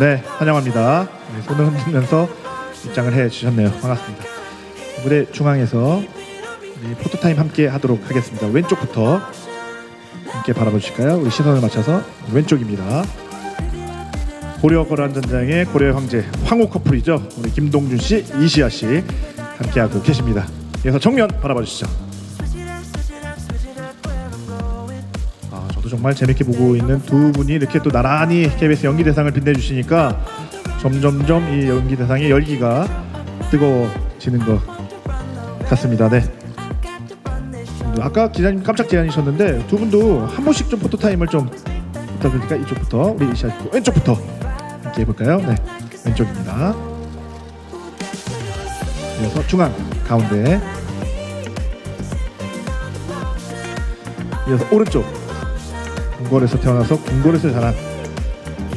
네, 환영합니다. 네, 손을 흔들면서 입장을 해 주셨네요. 반갑습니다. 무대 중앙에서 우리 포토타임 함께 하도록 하겠습니다. 왼쪽부터 함께 바라봐 주실까요? 우리 시선을 맞춰서 왼쪽입니다. 고려 거란 전장의 고려 형제 황후 커플이죠. 우리 김동준 씨, 이시아 씨 함께하고 계십니다. 그래서 정면 바라봐 주시죠. 저도 정말 재밌게 보고 있는 두 분이 이렇게 또 나란히 KBS 연기 대상을 빛내주시니까 점점점 이 연기 대상의 열기가 뜨거워지는 것 같습니다. 네. 아까 기자님 깜짝 제안이셨는데 두 분도 한 번씩 좀 포토 타임을 좀 부탁드리니까 이쪽부터 우리 씨 왼쪽부터 함께 해볼까요? 네, 왼쪽입니다. 이어서 중앙 가운데 이어서 오른쪽 궁궐에서 태어나서 궁궐에서 자란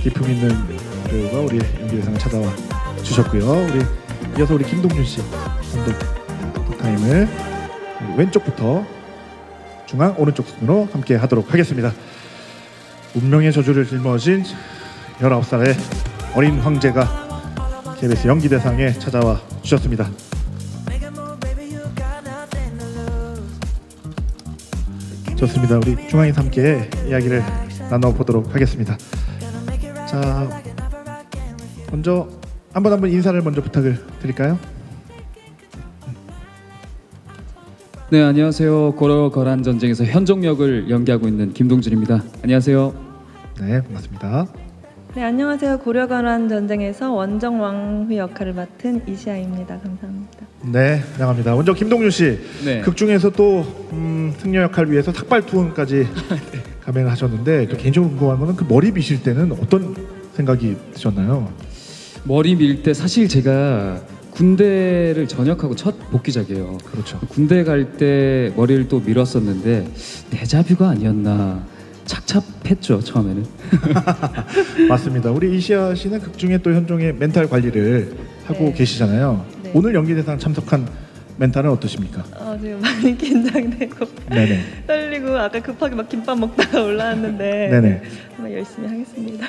기품 있는 배우가 우리 연기 대상을 찾아와 주셨고요. 우리 이어서 우리 김동준 씨 감독 타임을 왼쪽부터 중앙 오른쪽 순으로 함께 하도록 하겠습니다. 운명의 저주를 짊어진 19살의 어린 황제가 KBS 연기 대상에 찾아와 주셨습니다. 좋습니다. 우리 중앙에서 함께 이야기를 나눠보도록 하겠습니다. 자, 먼저 한분한분 인사를 먼저 부탁을 드릴까요? 네 안녕하세요 고려 거란 전쟁에서 현종 역을 연기하고 있는 김동준입니다. 안녕하세요. 네, 반갑습니다. 네, 안녕하세요. 고려관환 전쟁에서 원정 왕후 역할을 맡은 이시아입니다. 감사합니다. 네, 환영합니다. 먼저 김동준 씨, 네. 극 중에서 또 음, 승려 역할 위해서 탁발 투혼까지 감행을 하셨는데 또 개인적으로 궁금한 거는 그 머리 비실 때는 어떤 생각이 드셨나요? 머리 밀 때 사실 제가 군대를 전역하고 첫 복귀작이에요. 그렇죠. 군대 갈 때 머리를 또 밀었었는데 데자뷰가 아니었나 착잡했죠 처음에는. 맞습니다. 우리 이시아 씨는 극 중에 또 현종의 멘탈 관리를 하고 네. 계시잖아요. 네. 오늘 연기 대상 참석한 멘탈은 어떠십니까? 어, 지금 많이 긴장되고 네네. 떨리고 아까 급하게 막 김밥 먹다가 올라왔는데 네네. 한번 열심히 하겠습니다.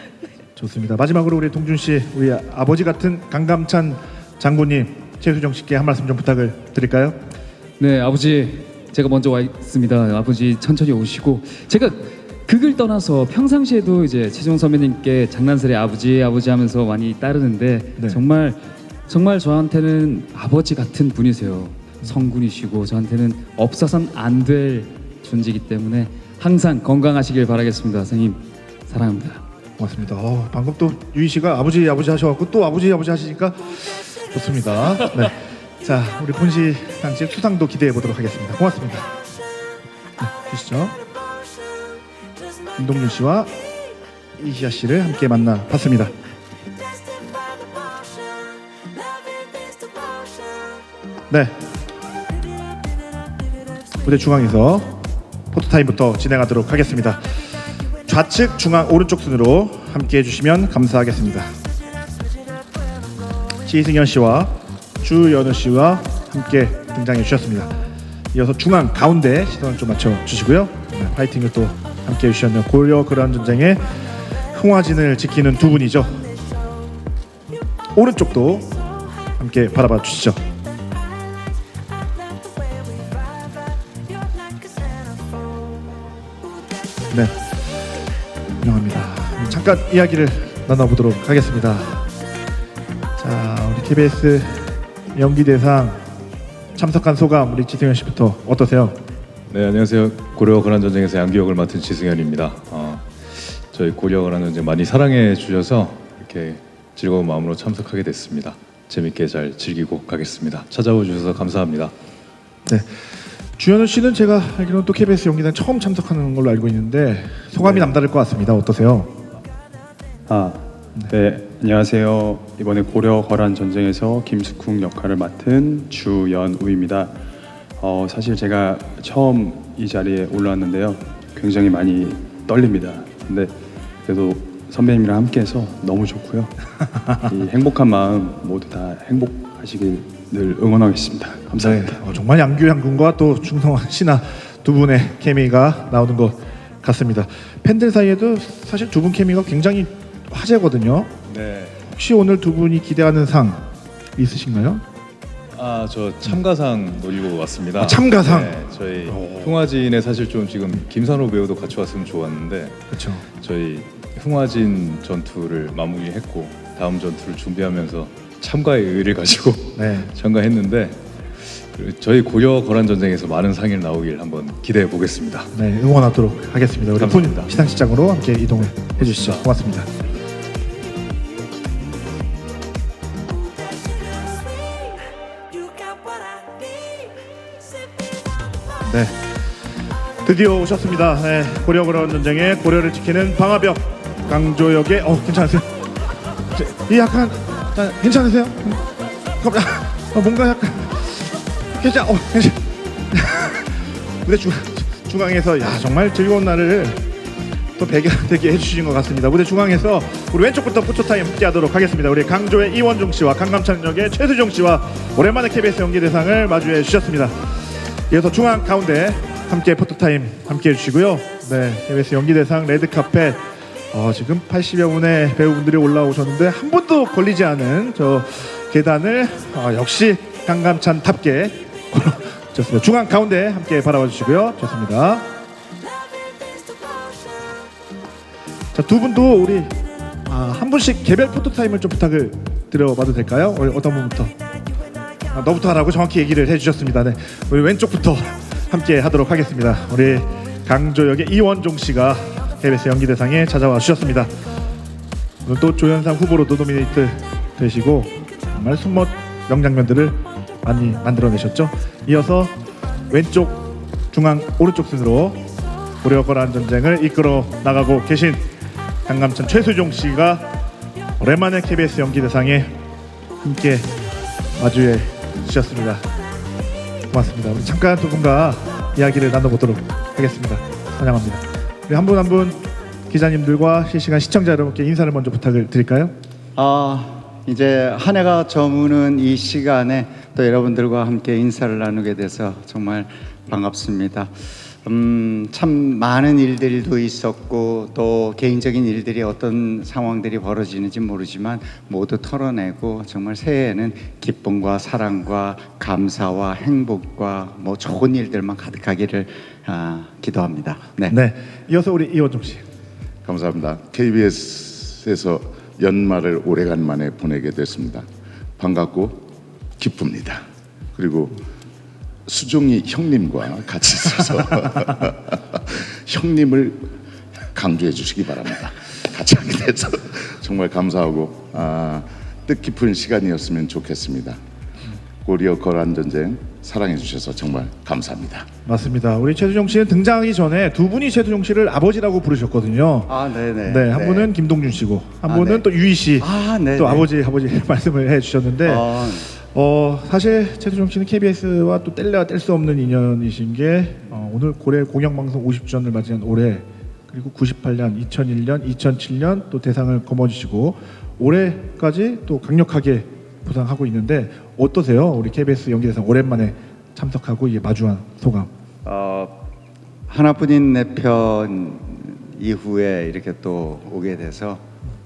좋습니다. 마지막으로 우리 동준 씨, 우리 아버지 같은 강감찬 장군님 최수정 씨께 한 말씀 좀 부탁을 드릴까요? 네 아버지 제가 먼저 와 있습니다. 아버지 천천히 오시고 제가 극을 떠나서 평상시에도 이제 최종 선배님께 장난스레 아버지 아버지 하면서 많이 따르는데 네. 정말 정말 저한테는 아버지 같은 분이세요. 성군이시고 저한테는 없어선 안 될 존재이기 때문에 항상 건강하시길 바라겠습니다. 선생님 사랑합니다. 고맙습니다. 어, 방금 또 유희 씨가 아버지 아버지 하셔갖고 또 아버지 아버지 하시니까 좋습니다. 네. 자, 우리 본시 당시 수상도 기대해 보도록 하겠습니다. 고맙습니다. 네, 주시죠. 김동준 씨와 이시아 씨를 함께 만나 봤습니다. Destined by devotion. Loving is devotion. 네. 무대 중앙에서 포토타임부터 진행하도록 하겠습니다. 좌측, 중앙, 오른쪽 순으로 함께 해주시면 감사하겠습니다. 지승현 씨와 주연우 씨와 함께 등장해 주셨습니다. 이어서 중앙 가운데 시선을 좀 맞춰 주시고요. 네, 파이팅을 또 함께 해주셨네요. 고려 그란 전쟁의 흥화진을 지키는 두 분이죠. 오른쪽도 함께 바라봐 주시죠. 네, 환영합니다. 잠깐 이야기를 나눠보도록 하겠습니다. 자, 우리 KBS 연기 대상 참석한 소감 우리 지승현 씨부터 어떠세요? 네 안녕하세요 고려 거란 전쟁에서 양기 역을 맡은 지승현입니다. 어, 저희 고려 거란 전쟁 많이 사랑해 주셔서 이렇게 즐거운 마음으로 참석하게 됐습니다. 재밌게 잘 즐기고 가겠습니다. 찾아와 주셔서 감사합니다. 네. 주현우 씨는 제가 알기로는 또 KBS 연기단 처음 참석하는 걸로 알고 있는데 소감이 남다를 것 같습니다. 어떠세요? 아, 네, 안녕하세요. 이번에 고려 거란 전쟁에서 김숙궁 역할을 맡은 주연우입니다. 어, 사실 제가 처음 이 자리에 올라왔는데요. 굉장히 많이 떨립니다. 근데 그래도 선배님이랑 함께해서 너무 좋고요. 이 행복한 마음 모두 다 행복하시길 늘 응원하겠습니다. 감사합니다. 어, 정말 양규 양 군과 또 충성환 씨나 두 분의 케미가 나오는 것 같습니다. 팬들 사이에도 사실 두 분 케미가 굉장히 화제거든요. 네. 혹시 오늘 두 분이 기대하는 상 있으신가요? 아, 저 참가상 노리고 왔습니다. 아, 참가상? 네, 저희 오. 흥화진에 사실 좀 지금 김산호 배우도 같이 왔으면 좋았는데 그렇죠. 저희 흥화진 전투를 마무리했고 다음 전투를 준비하면서 참가의 의의를 가지고 네. 참가했는데 그 저희 고려 거란 전쟁에서 많은 상이 나오길 한번 기대해 보겠습니다. 네, 응원하도록 하겠습니다. 우리 분 감사합니다. 시상식장으로 함께 이동을 해주시죠. 고맙습니다. 네, 드디어 오셨습니다. 네, 고려 거란 전쟁의 고려를 지키는 방화벽 강조역의 어 괜찮으세요? 저, 이 약간 자, 괜찮으세요? 음, 그럼, 어, 뭔가 약간 괜찮 어 괜찮 무대 중 중앙에서 야 정말 즐거운 날을 또 배경되게 해주신 것 같습니다. 무대 중앙에서 우리 왼쪽부터 포토타임 함께하도록 하겠습니다. 우리 강조의 이원종 씨와 강감찬 역의 최수종 씨와 오랜만에 KBS 연기 대상을 마주해 주셨습니다. 이어서 중앙 가운데 함께 포토타임 함께 해주시고요. 네, KBS 연기대상 레드카펫 어, 지금 80여 분의 배우분들이 올라오셨는데 한 번도 걸리지 않은 저 계단을 어, 역시 강감찬답게 좋습니다. 중앙 가운데 함께 바라봐 주시고요. 좋습니다. 자, 두 분도 우리 아, 한 분씩 개별 포토타임을 좀 부탁을 드려봐도 될까요? 어떤 분부터? 아, 너부터 하라고 정확히 얘기를 해주셨습니다. 네, 우리 왼쪽부터 함께 하도록 하겠습니다. 우리 강조역의 이원종 씨가 KBS 연기대상에 찾아와 주셨습니다. 오늘 또 조연상 후보로도 노미네이트 되시고 정말 숨멋 명장면들을 많이 만들어내셨죠. 이어서 왼쪽 중앙 오른쪽 순으로 고려 거란 전쟁을 이끌어 나가고 계신 강감천 최수종 씨가 오랜만에 KBS 연기대상에 함께 마주해 주셨습니다. 고맙습니다. 우리 잠깐 두 분과 이야기를 나눠보도록 하겠습니다. 환영합니다. 우리 한 분 한 분 기자님들과 실시간 시청자 여러분께 인사를 먼저 부탁을 드릴까요? 아 이제 한 해가 저무는 이 시간에 또 여러분들과 함께 인사를 나누게 돼서 정말 반갑습니다. 음, 참 많은 일들도 있었고 또 개인적인 일들이 어떤 상황들이 벌어지는지 모르지만 모두 털어내고 정말 새해에는 기쁨과 사랑과 감사와 행복과 뭐 좋은 일들만 가득하기를 아, 기도합니다. 네. 네. 이어서 우리 이원종 씨. 감사합니다. KBS에서 연말을 오래간만에 보내게 됐습니다. 반갑고 기쁩니다. 그리고 수종이 형님과 같이 있어서 형님을 강조해 주시기 바랍니다. 같이 하게 돼서 정말 감사하고 아, 뜻깊은 시간이었으면 좋겠습니다. 고리어 거란 전쟁 사랑해 주셔서 정말 감사합니다. 맞습니다. 우리 최수종 씨는 등장하기 전에 두 분이 최수종 씨를 아버지라고 부르셨거든요. 아, 네네. 네, 한 분은 김동준 씨고 한 아, 분은 네. 또 유희 씨. 아, 네네. 또 아버지 아버지 말씀을 해주셨는데 아, 어 사실 최수종 씨는 KBS와 또 뗄래야 뗄 수 없는 인연이신 게 어, 오늘 고래 공영방송 50주년을 맞이한 올해 그리고 98년, 2001년, 2007년 또 대상을 거머쥐시고 올해까지 또 강력하게 부상하고 있는데 어떠세요? 우리 KBS 연기대상 오랜만에 참석하고 이게 마주한 소감. 어, 하나뿐인 내 편 이후에 이렇게 또 오게 돼서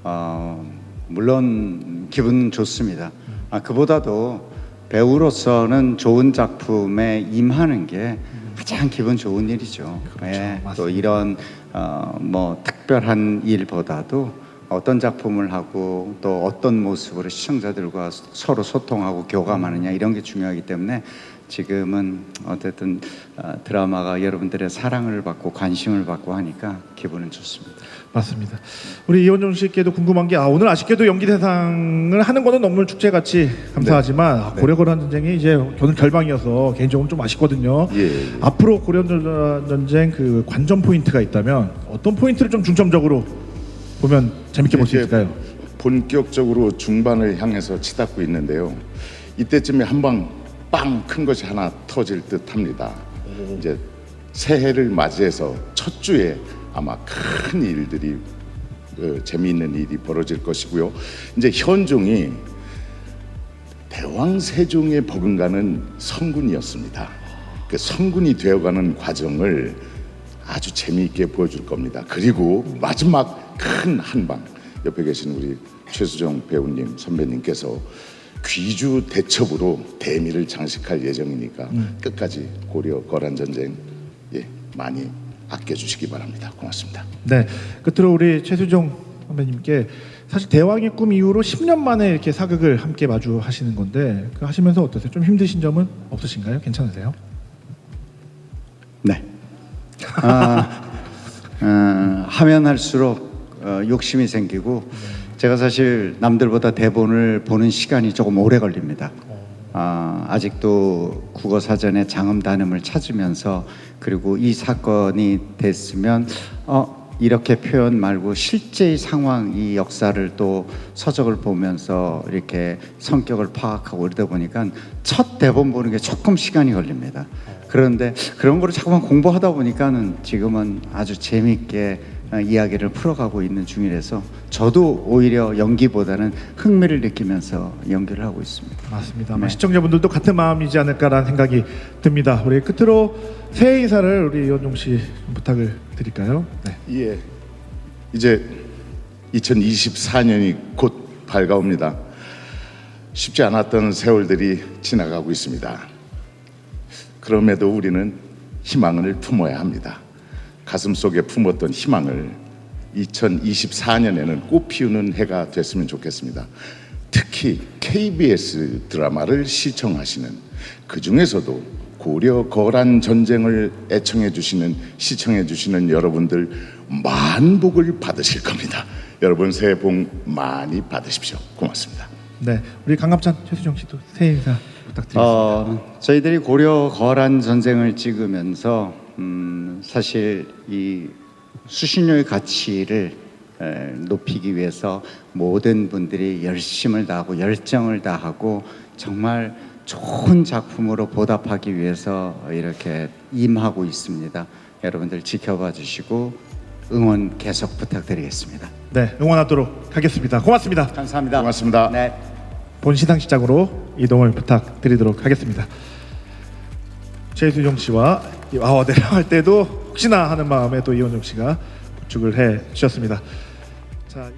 어, 물론 기분 좋습니다. 아, 그보다도 배우로서는 좋은 작품에 임하는 게 가장 기분 좋은 일이죠. 예, 또 맞습니다. 이런 어, 뭐 특별한 일보다도 어떤 작품을 하고 또 어떤 모습으로 시청자들과 서로 소통하고 교감하느냐 이런 게 중요하기 때문에 지금은 어쨌든 어, 드라마가 여러분들의 사랑을 받고 관심을 받고 하니까 기분은 좋습니다. 맞습니다. 우리 이원종 씨께도 궁금한 게 아, 오늘 아쉽게도 연기 대상을 하는 거는 너무 축제 같이 감사하지만 아, 고려 거란 전쟁이 이제 오늘 결방이어서 개인적으로 좀 아쉽거든요. 예, 예. 앞으로 고려 거란 전쟁 그 관전 포인트가 있다면 어떤 포인트를 좀 중점적으로 보면 재밌게 볼 수 이제 있을까요? 본격적으로 중반을 향해서 치닫고 있는데요. 이때쯤에 한 방 빵 큰 것이 하나 터질 듯합니다. 이제 새해를 맞이해서 첫 주에 아마 큰 일들이 어, 재미있는 일이 벌어질 것이고요. 이제 현종이 대왕 세종에 버금가는 성군이었습니다. 그 성군이 되어가는 과정을 아주 재미있게 보여줄 겁니다. 그리고 마지막 큰 한방 옆에 계신 우리 최수정 배우님 선배님께서 귀주 대첩으로 대미를 장식할 예정이니까 끝까지 고려 거란 전쟁 예 많이 아껴주시기 바랍니다. 고맙습니다. 네, 끝으로 우리 최수종 선배님께 사실 대왕의 꿈 이후로 10년 만에 이렇게 사극을 함께 마주하시는 건데 그 하시면서 어떠세요? 좀 힘드신 점은 없으신가요? 괜찮으세요? 네. 아, 어, 하면 할수록 어, 욕심이 생기고 제가 사실 남들보다 대본을 보는 시간이 조금 오래 걸립니다. 아, 아직도 국어 사전에 장음 단음을 찾으면서 그리고 이 사건이 됐으면 어 이렇게 표현 말고 실제의 상황 이 역사를 또 서적을 보면서 이렇게 성격을 파악하고 이러다 보니까 첫 대본 보는 게 조금 시간이 걸립니다. 그런데 그런 거를 자꾸만 공부하다 보니까는 지금은 아주 재미있게 어, 이야기를 풀어가고 있는 중이라서 저도 오히려 연기보다는 흥미를 느끼면서 연기를 하고 있습니다. 맞습니다. 아마 시청자분들도 같은 마음이지 않을까라는 생각이 듭니다. 우리 끝으로 새해 인사를 우리 이원종 씨좀 부탁을 드릴까요? 네. 예, 이제 2024년이 곧 밝아옵니다. 쉽지 않았던 세월들이 지나가고 있습니다. 그럼에도 우리는 희망을 품어야 합니다. 가슴 속에 품었던 희망을 2024년에는 꽃 피우는 해가 됐으면 좋겠습니다. 특히 KBS 드라마를 시청하시는 그 중에서도 고려 거란 전쟁을 애청해 주시는 시청해 주시는 여러분들 만복을 받으실 겁니다. 여러분 새해 복 많이 받으십시오. 고맙습니다. 네, 우리 강갑찬 최수종 씨도 새해 인사 부탁드리겠습니다. 어, 저희들이 고려 거란 전쟁을 찍으면서 음, 사실 이 수신료의 가치를 에, 높이기 위해서 모든 분들이 열심을 다하고 열정을 다하고 정말 좋은 작품으로 보답하기 위해서 이렇게 임하고 있습니다. 여러분들 지켜봐 주시고 응원 계속 부탁드리겠습니다. 네, 응원하도록 하겠습니다. 고맙습니다. 감사합니다. 고맙습니다. 네. 본 시상 시작으로 이동을 부탁드리도록 하겠습니다. 최수종 씨와 이 와와 내려갈 때도 혹시나 하는 마음에 또 이원종 씨가 부축을 해 주셨습니다. 자.